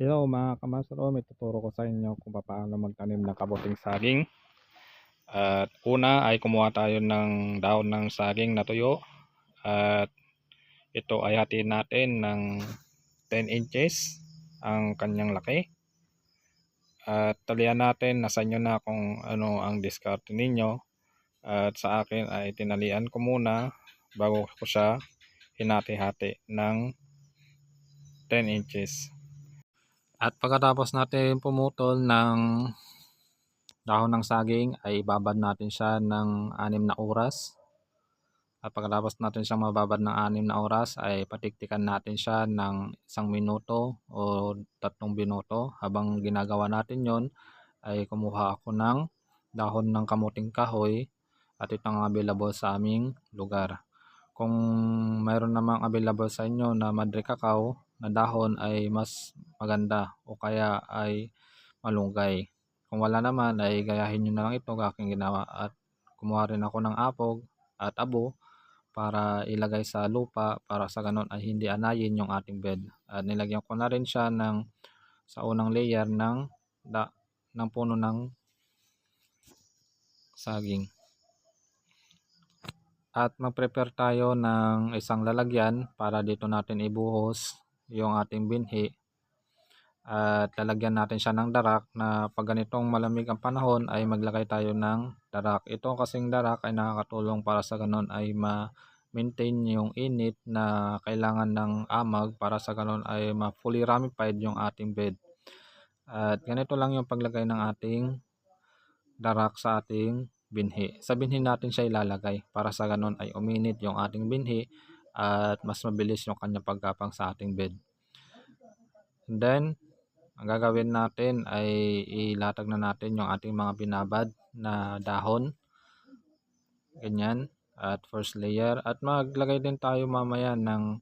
Hello mga kamasro, may tuturo ko sa inyo kung paano magtanim ng kabuting saging. At una ay kumuha tayo ng dahon ng saging na tuyo. At ito ay hatiin natin ng 10 inches ang kanyang laki. At talian natin, nasa inyo na kung ano ang discard ninyo. At sa akin ay tinalian ko muna bago ko siya hinati-hati ng 10 inches. At pagkatapos natin pumutol ng dahon ng saging ay ibabad natin siya ng 6 na oras. At pagkatapos natin siyang mababad ng 6 na oras ay patiktikan natin siya ng isang minuto o tatlong minuto. Habang ginagawa natin yon ay kumuha ako ng dahon ng kamuting kahoy at ito ang available sa aming lugar. Kung mayroon namang available sa inyo na madre cacao na dahon ay mas maganda o kaya ay malunggay. Kung wala naman ay gayahin nyo na lang ito aking ginawa at kumuha rin ako ng apog at abo para ilagay sa lupa para sa ganon ay hindi anayin yung ating bed. At nilagyan ko na rin siya ng sa unang layer ng da, ng puno ng saging. At mag-prepare tayo ng isang lalagyan para dito natin ibuhos yung ating binhi. At lalagyan natin siya ng darak na pag ganitong malamig ang panahon ay maglagay tayo ng darak. Ito kasing darak ay nakakatulong para sa ganon ay ma-maintain yung init na kailangan ng amag para sa ganon ay ma-fully ramified yung ating bed. At ganito lang yung paglagay ng ating darak sa ating binhi. Sa binhi natin siya ilalagay para sa ganon ay uminit yung ating binhi at mas mabilis yung kanyang pagkapang sa ating bed. And then, ang gagawin natin ay ilatag na natin yung ating mga binabad na dahon. Ganyan. At first layer. At maglagay din tayo mamaya ng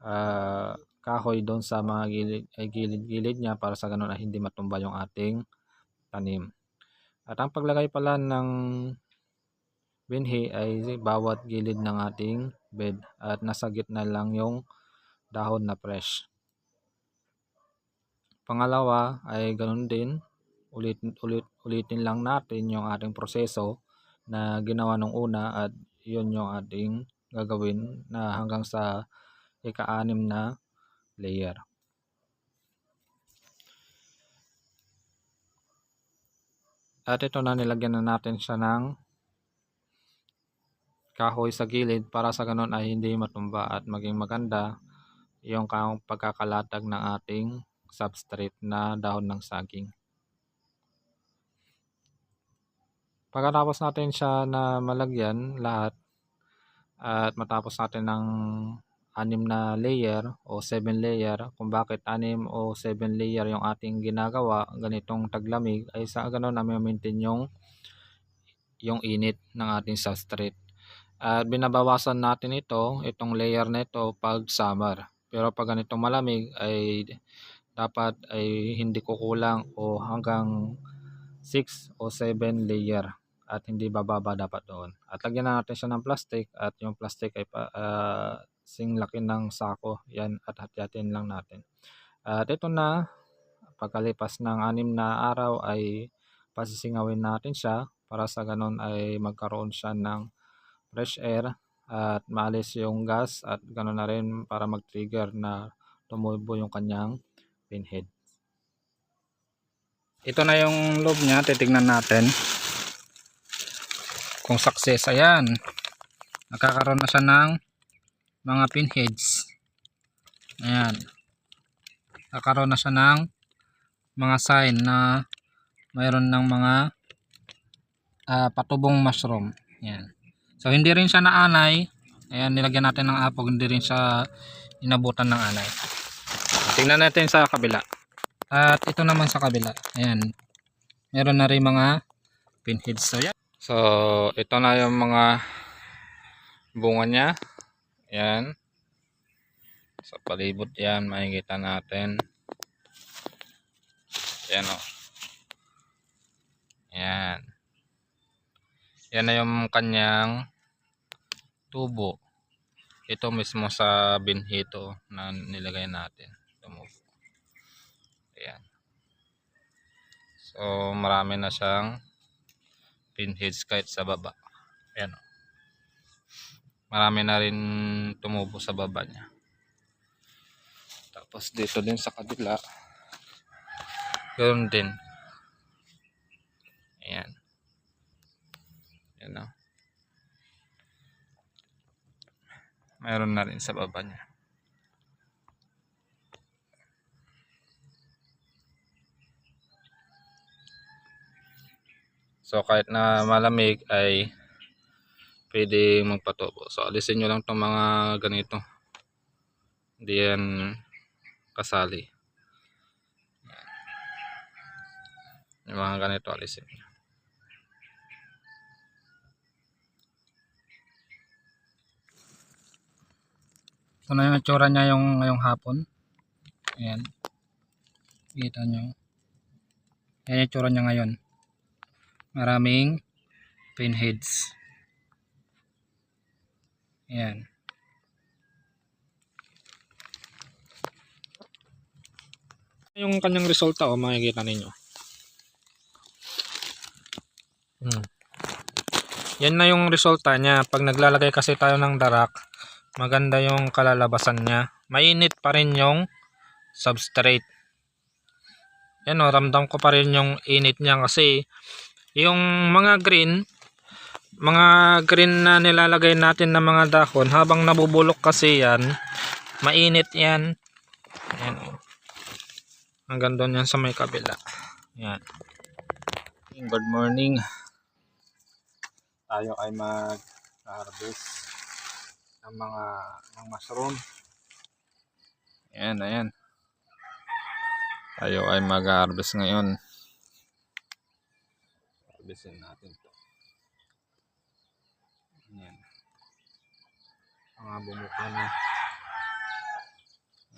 uh, kahoy doon sa mga gilid-gilid niya para sa ganun ay hindi matumba yung ating tanim. At ang paglagay pala ng binhi ay bawat gilid ng ating bed at nasa gitna lang yung dahon na fresh. Pangalawa ay ganun din, ulit, ulit, ulitin lang natin yung ating proseso na ginawa nung una at yun yung ating gagawin na hanggang sa ika-anim na layer. At ito na nilagyan na natin siya ng kahoy sa gilid para sa ganun ay hindi matumba at maging maganda yung pagkakalatag ng ating substrate na dahon ng saging. Pagkatapos natin siya na malagyan lahat at matapos natin ng anim na layer o 7 layer kung bakit anim o 7 layer yung ating ginagawa ganitong taglamig ay sa ganun namin maintain yung yung init ng ating substrate at binabawasan natin ito itong layer na ito pag summer pero pag ganitong malamig ay dapat ay hindi kukulang o hanggang 6 o 7 layer at hindi bababa dapat doon at lagyan na natin siya ng plastic at yung plastic ay pa, uh, sing laki ng sako. Yan at hatyatin lang natin. At ito na, pagkalipas ng anim na araw ay pasisingawin natin siya para sa ganun ay magkaroon siya ng fresh air at maalis yung gas at ganun na rin para mag-trigger na tumubo yung kanyang pinhead. Ito na yung loob niya, titignan natin kung success. Ayan, nakakaroon na siya ng mga pinheads ayan nakaroon na siya ng mga sign na mayroon ng mga uh, patubong mushroom ayan so hindi rin siya naanay ayan nilagyan natin ng apog hindi rin siya inabutan ng anay tingnan natin sa kabila at ito naman sa kabila ayan meron na rin mga pinheads so, yeah. so ito na yung mga bunga niya yan. Sa palibot yan, makikita natin. Yan o. Oh. Yan. Na yung kanyang tubo. Ito mismo sa binhi ito na nilagay natin. Tumubo. So, marami na siyang pinheads kahit sa baba. Ayan. o. Marami na rin tumubo sa baba niya. Tapos dito din sa kabila. Ganoon din. Ayan. Ayan o. Mayroon na rin sa baba niya. So kahit na malamig ay pwede magpatubo. So alisin nyo lang itong mga ganito. Hindi yan kasali. Yan. Yung mga ganito alisin nyo. Ito na yung itsura niya yung ngayong hapon. Ayan. Kita nyo. Ayan yung itsura niya ngayon. Maraming pinheads. Ayan. Yung kanyang resulta o makikita ninyo. Hmm. Yan na yung resulta niya. Pag naglalagay kasi tayo ng darak, maganda yung kalalabasan niya. Mainit pa rin yung substrate. Yan o, ramdam ko pa rin yung init niya kasi yung mga green, mga green na nilalagay natin na mga dahon, habang nabubulok kasi yan, mainit yan. Yan o. Hanggang doon yan sa may kabila. Yan. Good morning. Tayo ay mag-harvest ng mga ng mushroom. Ayan, ayan. Tayo ay mag-harvest ngayon. Harvestin natin to. Ayan. Mga bumuka na.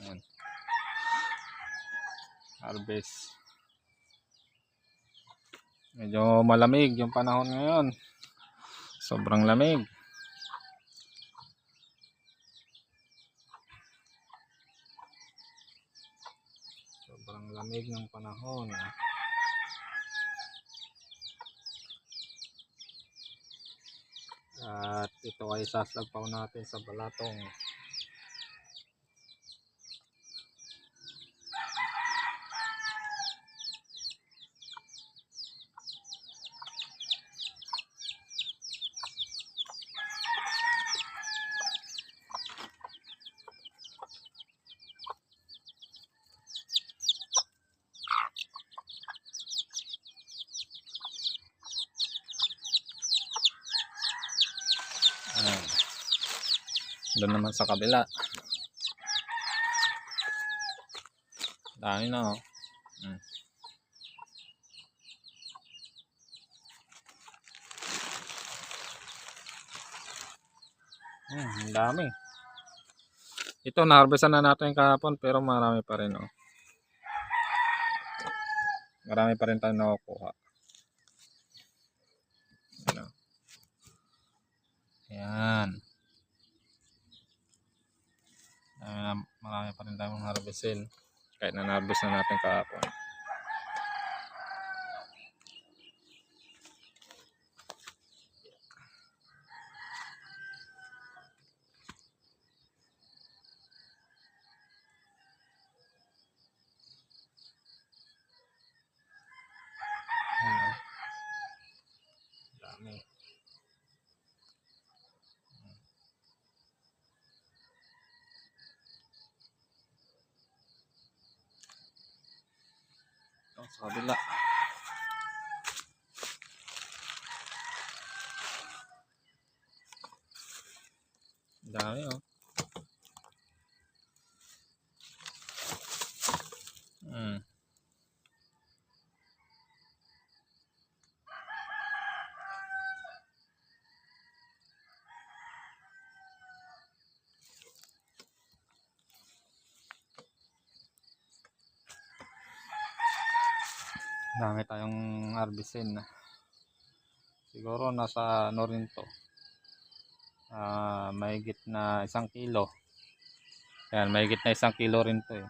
Ayan. Harvest. Medyo malamig yung panahon ngayon. Sobrang lamig. Sobrang lamig ng panahon. At ito ay sasapaw natin sa balatong. Naman sa kabila. Dami na oh. Hmm. Hmm, dami. Ito, na-harvestan na natin kahapon pero marami pa rin oh. Marami pa rin tayong nakukuha. Ano? Ayan. Marami, pa rin tayong harvestin. Kahit na na-harvest na natin kahapon. Ayan, oh. Dami. Ito, sa kabila. Dami oh. Hmm. Dami tayong harvestin. Siguro nasa ano rin to. Ah, mahigit na isang kilo. Yan, mahigit na isang kilo rin to eh.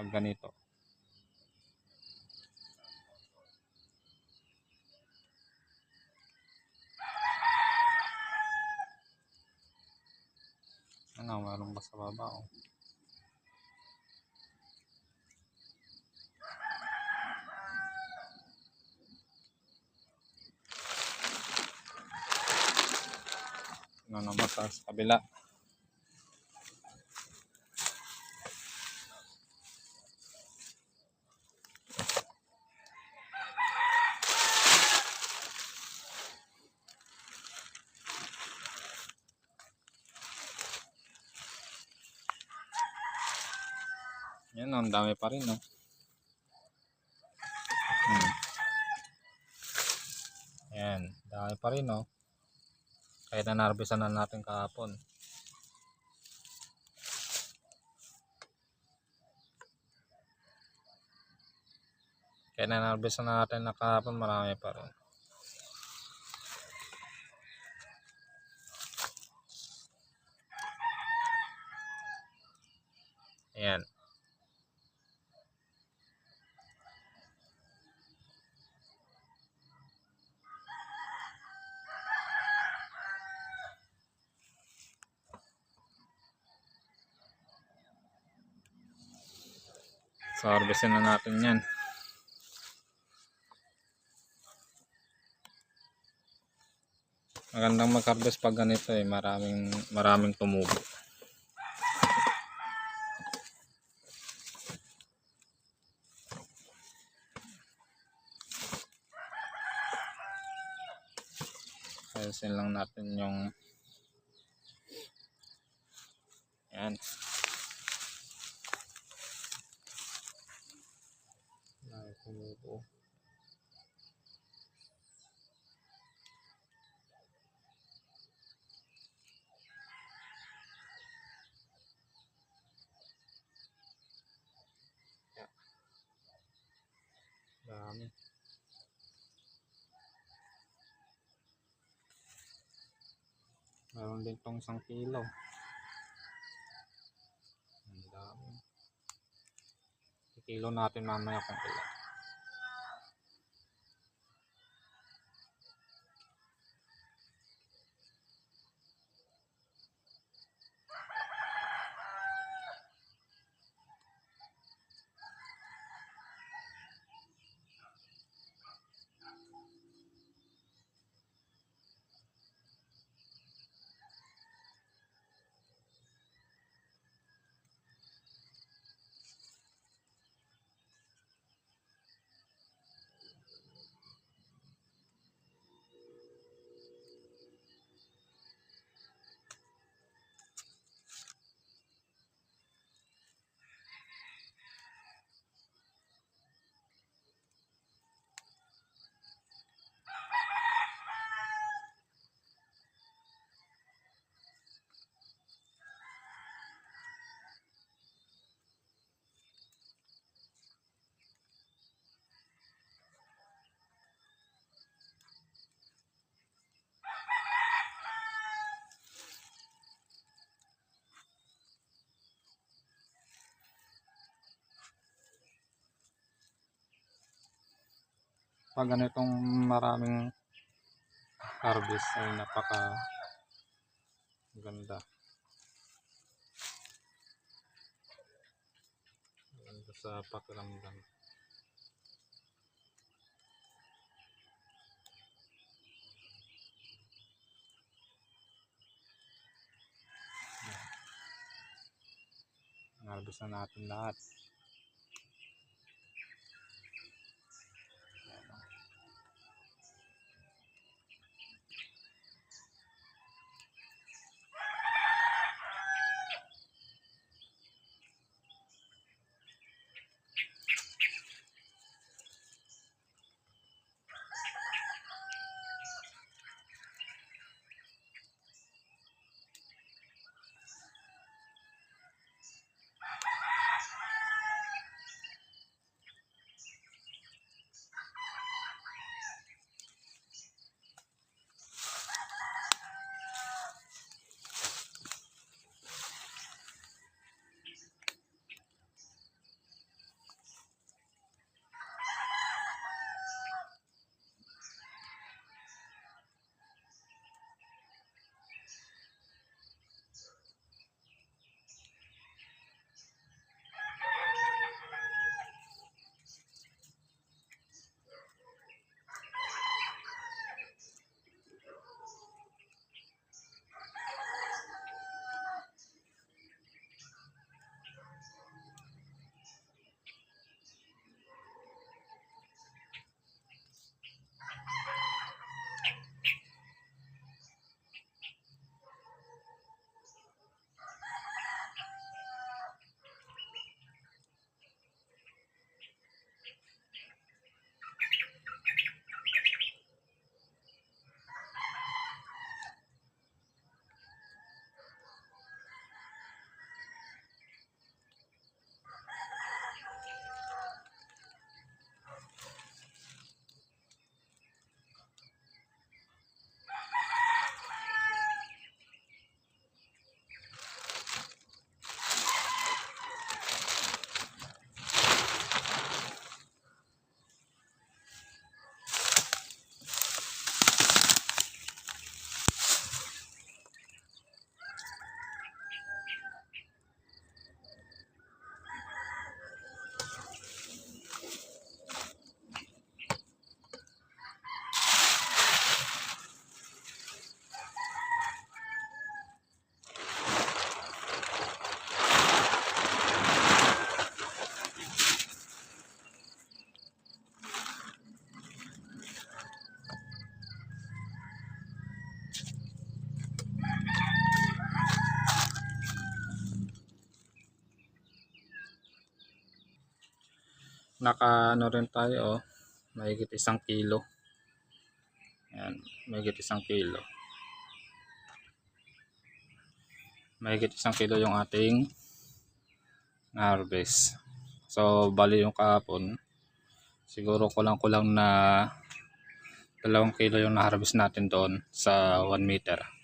pag ganito. Ano, meron ba sa baba? Oh. Ano naman sa kabila? Yan, ang dami pa rin, no? Hmm. Yan, dami pa rin, no? Kahit na narbisan na natin kahapon. Kahit na narbisan na natin na kahapon, marami pa rin. Ayan. So, na natin yan. Magandang mag-harvest pag ganito eh. Maraming, maraming tumubo. Ayusin lang natin yung yan. Ay, tumubo. Dami. Meron din tong isang kilo. Ang dami. Kilo natin mamaya kung ilan. Pag ganitong maraming harvest ay napaka ganda. Ganda sa pakiramdam. Harvest na natin lahat. Naka ano rin tayo oh, mahigit isang kilo. Yan, mahigit isang kilo. Mahigit isang kilo yung ating harvest. So, bali yung kahapon, siguro kulang-kulang na dalawang kilo yung na-harvest natin doon sa 1 meter.